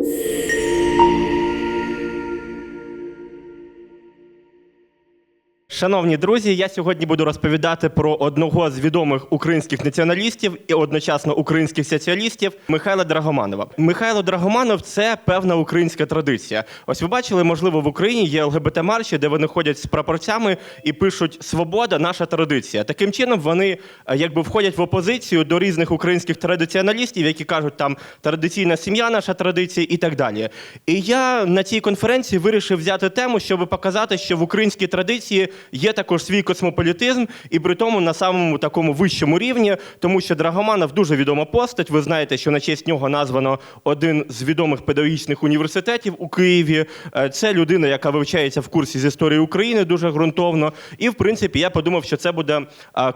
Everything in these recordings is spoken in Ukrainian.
you Шановні друзі, я сьогодні буду розповідати про одного з відомих українських націоналістів і одночасно українських соціалістів Михайла Драгоманова. Михайло Драгоманов це певна українська традиція. Ось ви бачили, можливо, в Україні є ЛГБТ марші, де вони ходять з прапорцями і пишуть Свобода, наша традиція. Таким чином вони е, якби входять в опозицію до різних українських традиціоналістів, які кажуть, там традиційна сім'я, наша традиція і так далі. І я на цій конференції вирішив взяти тему, щоб показати, що в українській традиції є також свій космополітизм, і при тому на самому такому вищому рівні, тому що Драгоманов дуже відома постать. Ви знаєте, що на честь нього названо один з відомих педагогічних університетів у Києві. Е, Це людина, яка вивчається в курсі з історії України дуже ґрунтовно. І в принципі я подумав, що це буде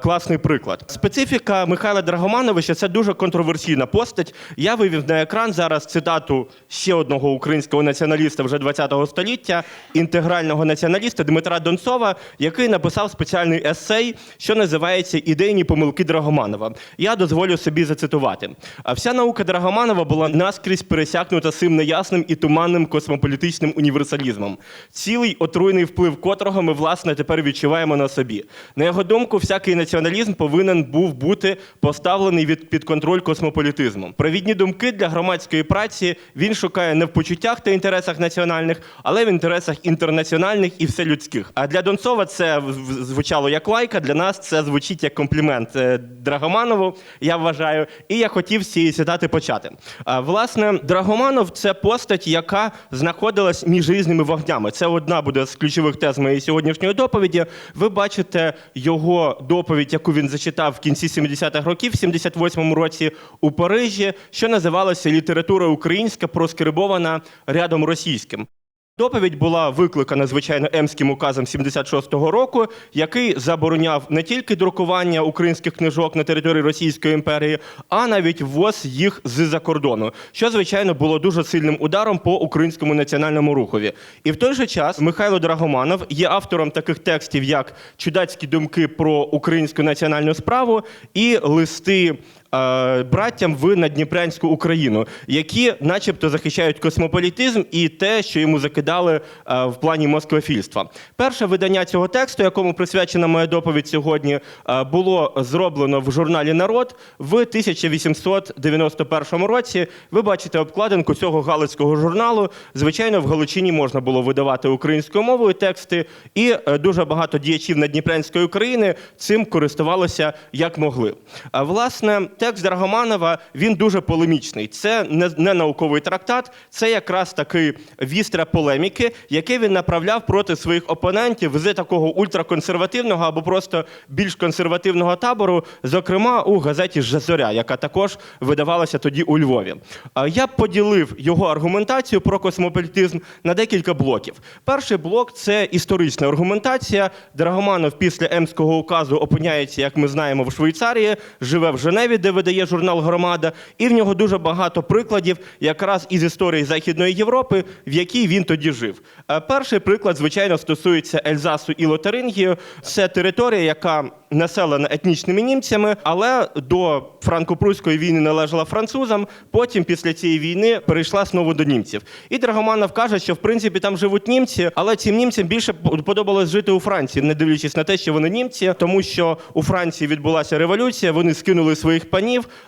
класний приклад. Специфіка Михайла Драгомановича це дуже контроверсійна постать. Я вивів на екран зараз цитату ще одного українського націоналіста вже 20-го століття, інтегрального націоналіста Дмитра Донцова, який написав спеціальний есей, що називається Ідейні помилки Драгоманова. Я дозволю собі зацитувати. А вся наука Драгоманова була наскрізь пересякнута цим неясним і туманним космополітичним універсалізмом, цілий отруйний вплив котрого ми, власне, тепер відчуваємо на собі. На його думку, всякий націоналізм повинен був бути поставлений від під контроль космополітизмом. Провідні думки для громадської праці він шукає не в почуттях та інтересах національних, але в інтересах інтернаціональних і вселюдських. А для Донцова це звучало як лайка. Для нас це звучить як комплімент е, Драгоманову. Я вважаю, і я хотів цієї цитати почати. Власне, Драгоманов це постать, яка знаходилась між різними вогнями. Це одна буде з ключових тез моєї сьогоднішньої доповіді. Ви бачите його доповідь, яку він зачитав в кінці 70-х років, в 78-му році у Парижі, що називалося Література українська проскрибована рядом російським. Доповідь була викликана, звичайно, Емським указом 76-го року, який забороняв не тільки друкування українських книжок на території Російської імперії, а навіть ввоз їх з-за кордону, що, звичайно, було дуже сильним ударом по українському національному рухові. І в той же час Михайло Драгоманов є автором таких текстів, як Чудацькі думки про українську національну справу і листи браттям в Надніпрянську Україну, які, начебто, захищають космополітизм і те, що йому закидали е, в плані москвофільства. Перше видання цього тексту, якому присвячена моя доповідь сьогодні, е, було зроблено в журналі Народ в 1891 році. Ви бачите обкладинку цього галицького журналу. Звичайно, в Галичині можна було видавати українською мовою тексти, і е, дуже багато діячів Надніпрянської України цим користувалися як могли. Власне, текст Драгоманова він дуже полемічний. Це не, не науковий трактат, це якраз такий вістра полеміки, який він направляв проти своїх опонентів з такого ультраконсервативного або просто більш консервативного табору, зокрема у газеті «Жезоря», яка також видавалася тоді у Львові. Я поділив його аргументацію про космополітизм на декілька блоків. Перший блок це історична аргументація. Драгоманов після Емського указу опиняється, як ми знаємо, в Швейцарії, живе в Женеві, де видає журнал Громада, і в нього дуже багато прикладів якраз із історії Західної Європи, в якій він тоді жив. Е, Перший приклад, звичайно, стосується Ельзасу і Лотарингії. Це територія, яка населена етнічними німцями, але до франко-прусської війни належала французам. Потім, після цієї війни, перейшла знову до німців. І Драгоманов каже, що в принципі там живуть німці, але цим німцям більше подобалось жити у Франції, не дивлячись на те, що вони німці, тому що у Франції відбулася революція, вони скинули своїх панів.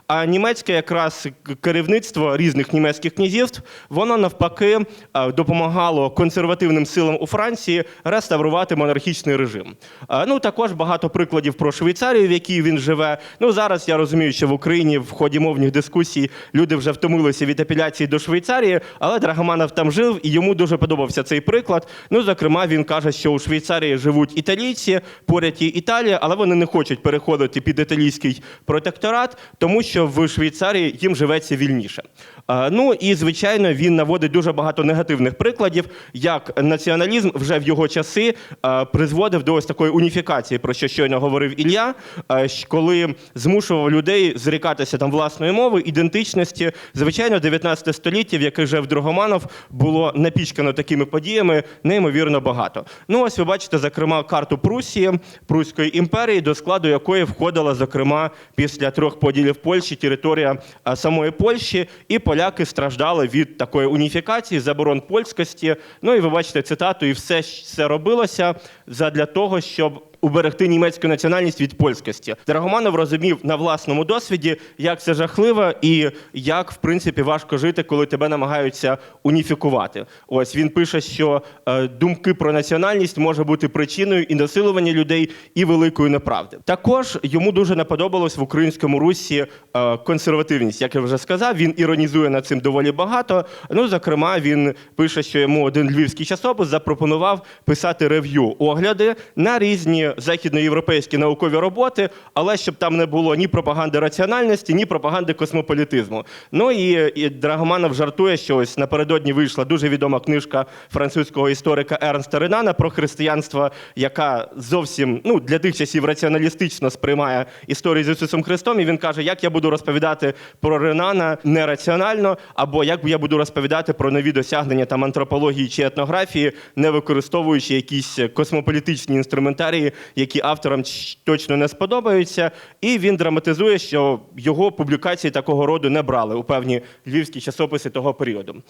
А німецьке якраз керівництво різних німецьких князівств, воно навпаки е, допомагало консервативним силам у Франції реставрувати монархічний режим. Е, Ну також багато прикладів про Швейцарію, в якій він живе. Ну зараз я розумію, що в Україні в ході мовних дискусій люди вже втомилися від апеляції до Швейцарії, але Драгоманов там жив і йому дуже подобався цей приклад. Ну, зокрема, він каже, що у Швейцарії живуть італійці, поряд є Італія, але вони не хочуть переходити під італійський протекторат, тому що в Швейцарії їм живеться вільніше. Е, Ну і звичайно, він наводить дуже багато негативних прикладів, як націоналізм вже в його часи е, призводив до ось такої уніфікації, про що щойно говорив Ілля, е, коли змушував людей зрікатися там власної мови, ідентичності. Звичайно, 19 століття, в яке жив Драгоманов, було напічкано такими подіями неймовірно багато. Ну ось ви бачите, зокрема, карту Прусії, Пруської імперії, до складу якої входила, зокрема, після трьох поділів Польщі територія самої Польщі і поля поляки страждали від такої уніфікації, заборон польськості. Ну і ви бачите цитату, і все це робилося задля того, щоб уберегти німецьку національність від польськості. Драгоманов розумів на власному досвіді, як це жахливо і як в принципі важко жити, коли тебе намагаються уніфікувати. Ось він пише, що е, думки про національність може бути причиною і насилування людей, і великої неправди. Також йому дуже не подобалось в українському русі е, консервативність. Як я вже сказав, він іронізує над цим доволі багато. Ну, зокрема, він пише, що йому один львівський часопис запропонував писати рев'ю огляди на різні західноєвропейські наукові роботи, але щоб там не було ні пропаганди раціональності, ні пропаганди космополітизму. Ну і, і Драгоманов жартує, що ось напередодні вийшла дуже відома книжка французького історика Ернста Ренана про християнство, яка зовсім ну для тих часів раціоналістично сприймає історію з Ісусом Христом. І він каже, як я буду розповідати про Ренана нераціонально, або як я буду розповідати про нові досягнення там антропології чи етнографії, не використовуючи якісь космополітичні інструментарії, які авторам точно не сподобаються. І він драматизує, що його публікації такого роду не брали у певні львівські часописи того періоду.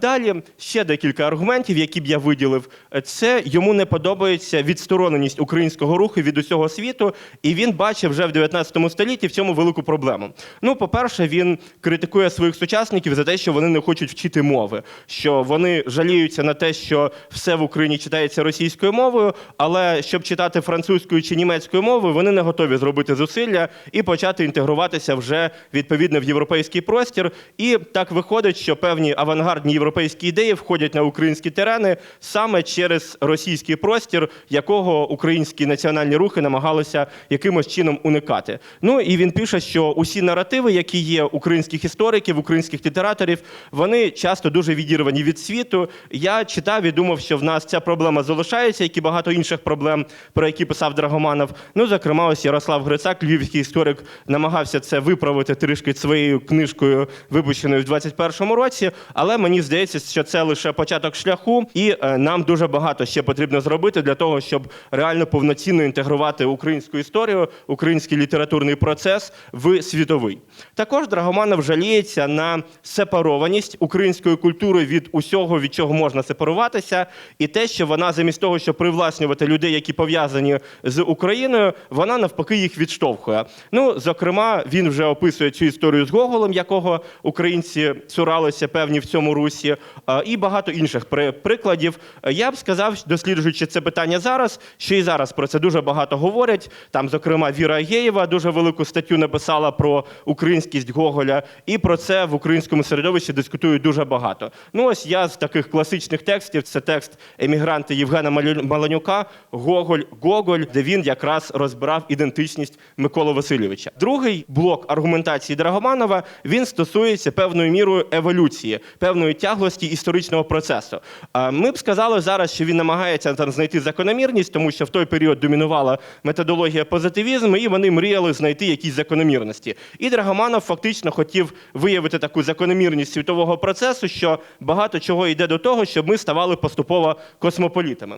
Далі ще декілька аргументів, які б я виділив. Це йому не подобається відстороненість українського руху від усього світу, і він бачив вже в 19 столітті в цьому велику проблему. Ну, по-перше, він критикує своїх сучасників за те, що вони не хочуть вчити мови, що вони жаліються на те, що все в Україні читається російською мовою, але щоб читати французькою чи німецькою мовою, вони не готові зробити зусилля і почати інтегруватися вже відповідно в європейський простір. І так виходить, що певні авангардні європейські ідеї входять на українські терени саме через російський простір, якого українські національні рухи намагалися якимось чином уникати. Ну і він пише, що усі наративи, які є українських істориків, українських літераторів, вони часто дуже відірвані від світу. Я читав і думав, що в нас ця проблема залишається, як і багато інших проблем, про які писав Драгоманов. Ну, зокрема, ось Ярослав Грицак, львівський історик, намагався це виправити трішки своєю книжкою, випущеною в 21-му році. Але мені здається, що це лише початок шляху, і е, нам дуже багато ще потрібно зробити для того, щоб реально повноцінно інтегрувати українську історію, український літературний процес в світовий. Також Драгоманов жаліється на сепарованість української культури від усього, від чого можна сепаруватися, і те, що вона замість того, щоб привласнювати людей, які пов'язані з Україною, вона навпаки їх відштовхує. Ну, зокрема, він вже описує цю історію з Гоголем, якого українці цуралися певні в цьому русі, е, і багато інших прикладів. Я б сказав, досліджуючи це питання зараз, що і зараз про це дуже багато говорять. Там, зокрема, Віра Агєєва дуже велику статтю написала про українськість Гоголя, і про це в українському середовищі дискутують дуже багато. Ну, ось я з таких класичних текстів це текст емігранта Євгена Маланюка Гоголь Гоголь, де він якраз розбирав ідентичність Миколи Васильовича. Другий блок аргументації Драгоманова він стосується певною мірою еволюції, певної тяглості історичного процесу. Ми б сказали зараз, що він намагається там знайти закономірність, тому що в той період домінувала методологія позитивізму, і вони мріяли знайти якісь закономірності. І Драгоманов фактично хотів виявити таку закономірність світового процесу, що багато чого йде до того, щоб ми ставали поступово космополітами.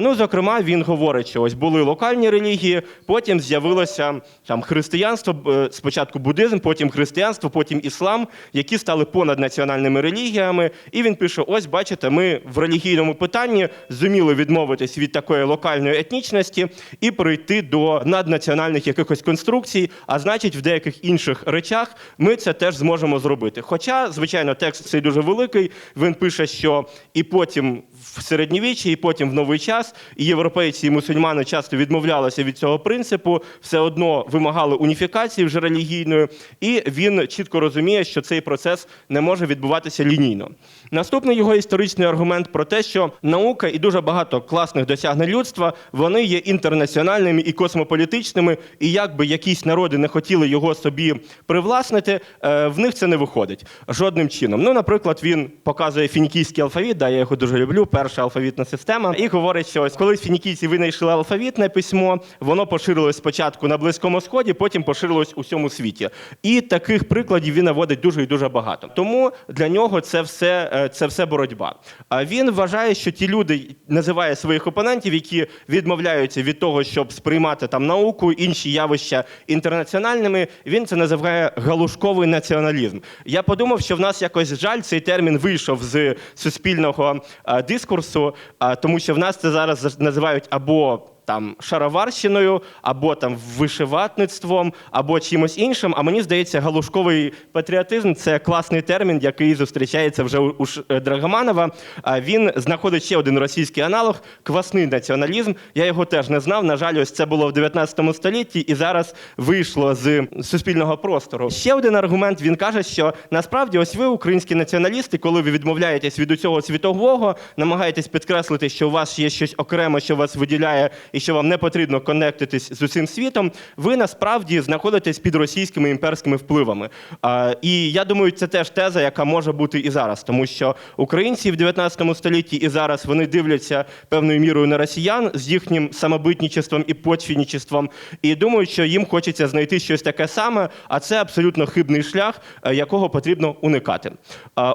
Ну, зокрема, він говорить, що ось були локальні релігії, потім з'явилося там християнство, е, спочатку буддизм, потім християнство, потім іслам, які стали понаднаціональними релігіями. І він пише: ось, бачите, ми в релігійному питанні зуміли відмовитись від такої локальної етнічності і прийти до наднаціональних якихось конструкцій. А значить, в деяких інших речах ми це теж зможемо зробити. Хоча, звичайно, текст цей дуже великий. Він пише, що і потім в середньовіччі, і потім в новий час і європейці і мусульмани часто відмовлялися від цього принципу, все одно вимагали уніфікації вже релігійної, і він чітко розуміє, що цей процес не може відбуватися лінійно. Наступний його історичний аргумент про те, що наука і дуже багато класних досягнень людства вони є інтернаціональними і космополітичними, і як би якісь народи не хотіли його собі привласнити, е, в них це не виходить жодним чином. Ну, наприклад, він показує фінікійський алфавіт, да, я його дуже люблю, перша алфавітна система, і говорить, що ось коли фінікійці винайшли алфавітне письмо, воно поширилось спочатку на Близькому Сході, потім поширилось у всьому світі. І таких прикладів він наводить дуже і дуже багато. Тому для нього це все, е, це все боротьба. А він вважає, що ті люди називає своїх опонентів, які відмовляються від того, щоб сприймати там науку, інші явища інтернаціональними. Він це називає галушковий націоналізм. Я подумав, що в нас якось жаль цей термін вийшов з суспільного дискурсу, тому що в нас це зараз називають або там шароварщиною, або там вишиватництвом, або чимось іншим. А мені здається, галушковий патріотизм це класний термін, який зустрічається вже у е, Драгоманова. А він знаходить ще один російський аналог квасний націоналізм. Я його теж не знав. На жаль, ось це було в 19 столітті, і зараз вийшло з суспільного простору. Ще один аргумент він каже, що насправді ось ви, українські націоналісти, коли ви відмовляєтесь від усього світового, намагаєтесь підкреслити, що у вас є щось окреме, що вас виділяє, і що вам не потрібно конектитись з усім світом. Ви насправді знаходитесь під російськими імперськими впливами. І я думаю, це теж теза, яка може бути і зараз, тому що українці в 19 столітті і зараз вони дивляться певною мірою на росіян з їхнім самобитничеством і почвінничеством, і думають, що їм хочеться знайти щось таке саме, а це абсолютно хибний шлях, е, якого потрібно уникати.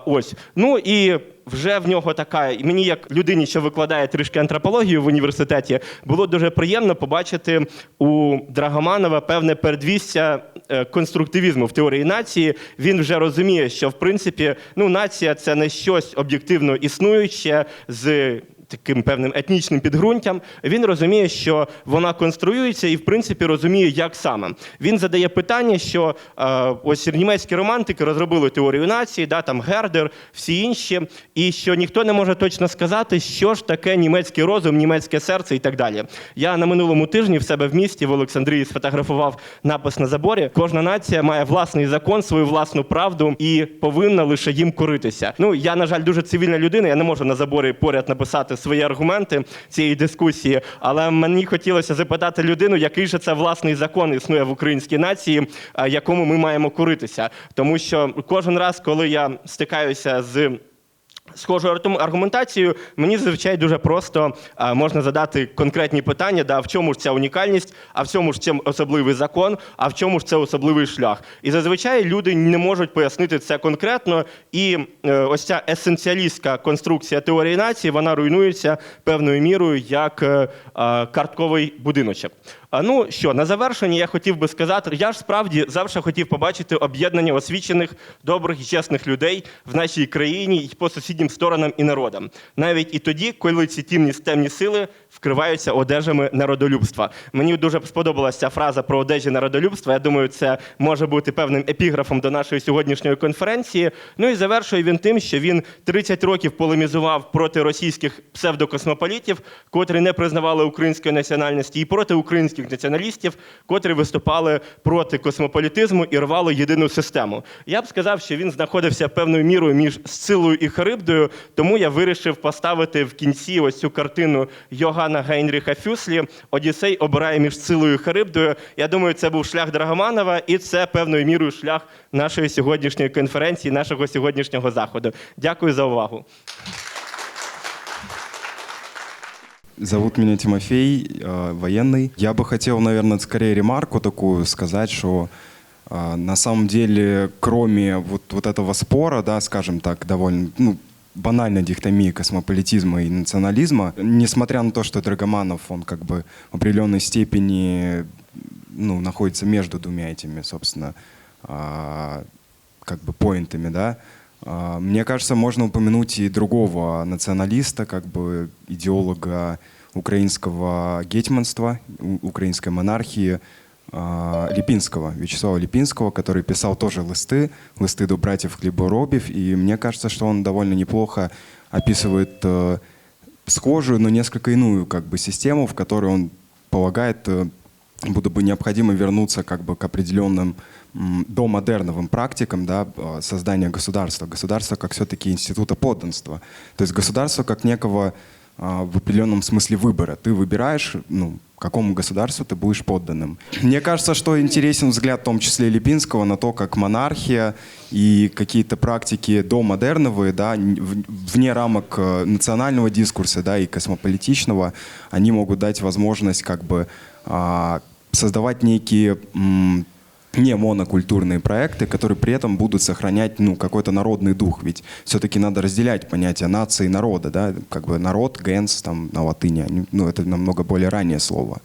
Ось ну і. Вже в нього така, і мені, як людині, що викладає трішки антропологію в університеті, було дуже приємно побачити у Драгоманова певне передвістя е, конструктивізму в теорії нації. Він вже розуміє, що в принципі ну, нація це не щось об'єктивно існуюче з таким певним етнічним підґрунтям. Він розуміє, що вона конструюється і, в принципі, розуміє, як саме. Він задає питання, що е, ось німецькі романтики розробили теорію нації, да, там Гердер, всі інші, і що ніхто не може точно сказати, що ж таке німецький розум, німецьке серце і так далі. Я на минулому тижні в себе в місті в Олександрії сфотографував напис на заборі. Кожна нація має власний закон, свою власну правду і повинна лише їм коритися. Ну я, на жаль, дуже цивільна людина. Я не можу на заборі поряд написати свої аргументи цієї дискусії, але мені хотілося запитати людину, який же це власний закон існує в українській нації, якому ми маємо коритися. Тому що кожен раз, коли я стикаюся з схожою арту- аргументацією, мені зазвичай дуже просто можна задати конкретні питання, да, в чому ж ця унікальність, а в чому ж це особливий закон, а в чому ж це особливий шлях. І зазвичай люди не можуть пояснити це конкретно, і е, ось ця есенціалістська конструкція теорії нації, вона руйнується певною мірою як е, картковий будиночок. А, ну що, на завершення я хотів би сказати, я ж справді завжди хотів побачити об'єднання освічених, добрих і чесних людей в нашій країні і по сусіднім сторонам і народам. Навіть і тоді, коли ці тімні темні сили вкриваються одежами народолюбства. Мені дуже сподобалася фраза про одежі народолюбства. Я думаю, це може бути певним епіграфом до нашої сьогоднішньої конференції. Ну і завершує він тим, що він 30 років полемізував проти російських псевдокосмополітів, котрі не признавали української національності, і проти українських націоналістів, котрі виступали проти космополітизму і рвали єдину систему. Я б сказав, що він знаходився певною мірою між Сцилою і Харибдою, тому я вирішив поставити в кінці ось цю картину Йогана Гейнріха Фюслі Одіссей обирає між Сцилою і Харибдою. Я думаю, це був шлях Драгоманова, і це певною мірою шлях нашої сьогоднішньої конференції, нашого сьогоднішнього заходу. Дякую за увагу. Зовут меня Тимофей, э, военный. Я бы хотел, наверное, скорее ремарку такую сказать, что э, на самом деле, кроме вот, вот этого спора, да, скажем так, довольно ну, банальной дихотомии космополитизма и национализма, несмотря на то, что Драгоманов, он как бы в определенной степени ну, находится между двумя этими, собственно, а, как бы поинтами, да, Мне кажется, можно упомянуть и другого националиста, как бы идеолога украинского гетьманства, украинской монархии, а, Липинского, Вячеслава Липинского, который писал тоже листы, листы до братьев Хлеборобев, и мне кажется, что он довольно неплохо описывает э, схожую, но несколько иную как бы систему, в которой он полагает, э, будто бы необходимо вернуться как бы к определенным домодерновым практикам да, э, создания государства. Государство как все-таки института подданства. То есть государство как некого а, в определенном смысле выбора. Ты выбираешь, ну, какому государству ты будешь подданным. Мне кажется, что интересен взгляд в том числе Липинского на то, как монархия и какие-то практики домодерновые, да, вне рамок э, национального дискурса, да, и космополитичного, они могут дать возможность как бы а, создавать некие не монокультурные проекты, которые при этом будут сохранять ну, какой-то народный дух. Ведь все-таки надо разделять понятие нации и народа. Да? Как бы народ, генс там, на латыни, ну, это намного более раннее слово.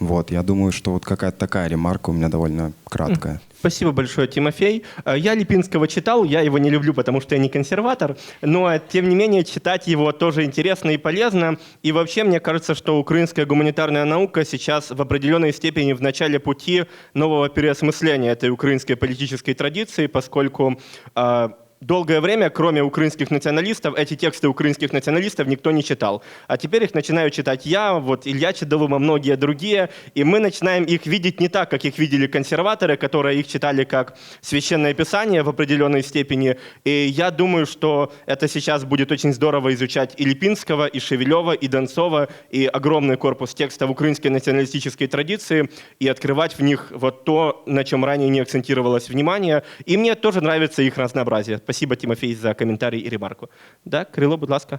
Вот, я думаю, что вот какая-то такая ремарка у меня довольно краткая. Спасибо большое, Тимофей. Э, Я Липинского читал, я его не люблю, потому что я не консерватор, но тем не менее читать его тоже интересно и полезно. И вообще мне кажется, что украинская гуманитарная наука сейчас в определенной степени в начале пути нового переосмысления этой украинской политической традиции, поскольку э, Долгое время, кроме украинских националистов, эти тексты украинских националистов никто не читал. А теперь их начинаю читать я, вот Илья Чедолыма, многие другие, и мы начинаем их видеть не так, как их видели консерваторы, которые их читали как священное писание в определенной степени. И я думаю, что это сейчас будет очень здорово изучать и Липинского, и Шевелева, и Донцова, и огромный корпус текстов украинской националистической традиции, и открывать в них вот то, на чем ранее не акцентировалось внимание. И мне тоже нравится их разнообразие. Спасибо, Тимофей, за комментарий и ремарку. Да, Крило, будь ласка.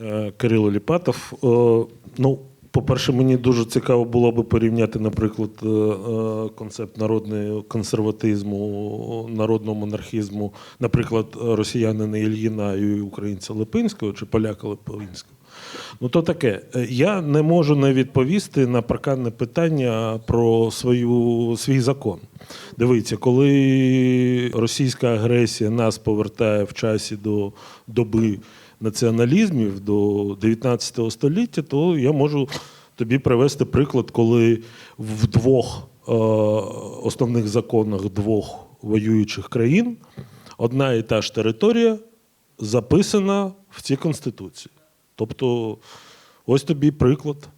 Е, Кирило Ліпатов. Е, Ну, по-перше, мені дуже цікаво було би порівняти, наприклад, е, е, концепт народного консерватизму, народного монархізму, наприклад, росіянина Ільїна і українця Липинського чи поляка Липинського. Ну, то таке. Е, Я не можу не відповісти на проканне питання про свою, свій закон. Дивіться, коли російська агресія нас повертає в часі до доби націоналізмів до 19 століття, то я можу тобі привести приклад, коли в двох е, основних законах двох воюючих країн одна і та ж територія записана в цій конституції. Тобто, ось тобі приклад.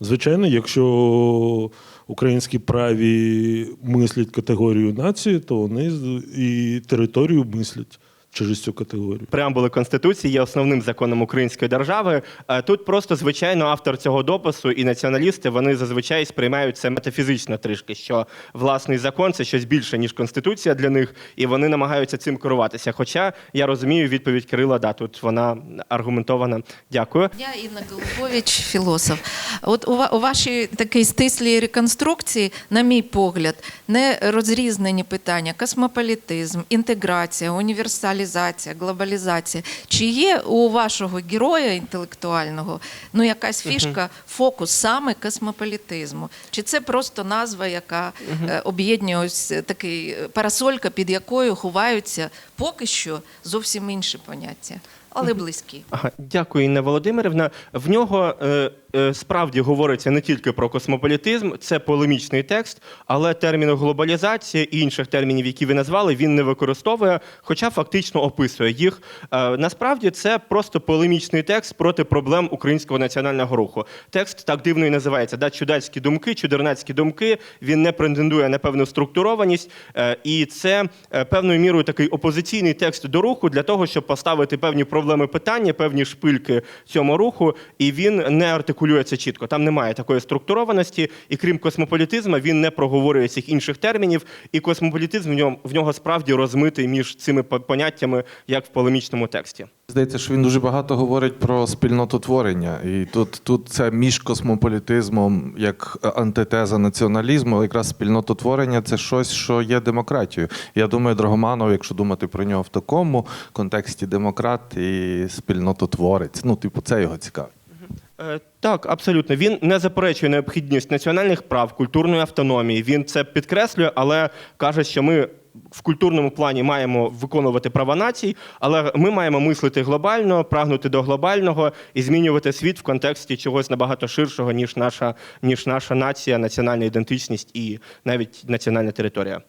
Звичайно, якщо українські праві мислять категорію нації, то вони і територію мислять через цю категорію. преамбули Конституції є основним законом української держави. Е, Тут просто, звичайно, автор цього допису і націоналісти вони зазвичай сприймають це метафізично трішки, що власний закон це щось більше, ніж Конституція для них, і вони намагаються цим керуватися. Хоча я розумію відповідь Кирила, да, тут вона аргументована. Дякую. Я Інна Голубович, філософ. От у, у вашій такій стислій реконструкції, на мій погляд, не розрізнені питання: космополітизм, інтеграція, універсалізація, глобалізація. Чи є у вашого героя інтелектуального ну якась фішка, фокус саме космополітизму? Чи це просто назва, яка е, об'єднує ось такий е, парасолька, під якою ховаються поки що зовсім інші поняття, але близькі? Ага, дякую, Інна Володимирівна. В нього е, е, справді говориться не тільки про космополітизм, це полемічний текст, але терміни глобалізація і інших термінів, які ви назвали, він не використовує, хоча фактично описує їх. Е, насправді це просто полемічний текст проти проблем українського національного руху. Текст так дивно і називається да, чудацькі думки, чудернацькі думки. Він не претендує на певну структурованість, е, і це е, певною мірою такий опозиційний текст до руху для того, щоб поставити певні проблеми питання, певні шпильки цьому руху, і він не артикулює це чітко. Там немає такої структурованості, і крім космополітизму, він не проговорює цих інших термінів. І космополітизм в ньому в нього справді розмитий між цими поняттями, як в полемічному тексті. Здається, що він дуже багато говорить про спільноту творення. І тут, тут це між космополітизмом як антитеза націоналізму, якраз спільнототворення це щось, що є демократією. Я думаю, Драгоманов, якщо думати про нього в такому контексті, демократ і спільнототворець. Ну, типу, це його цікавить. Е, Так, абсолютно. Він не заперечує необхідність національних прав, культурної автономії. Він це підкреслює, але каже, що ми в культурному плані маємо виконувати права націй, але ми маємо мислити глобально, прагнути до глобального і змінювати світ в контексті чогось набагато ширшого, ніж наша, ніж наша нація, національна ідентичність і навіть національна територія.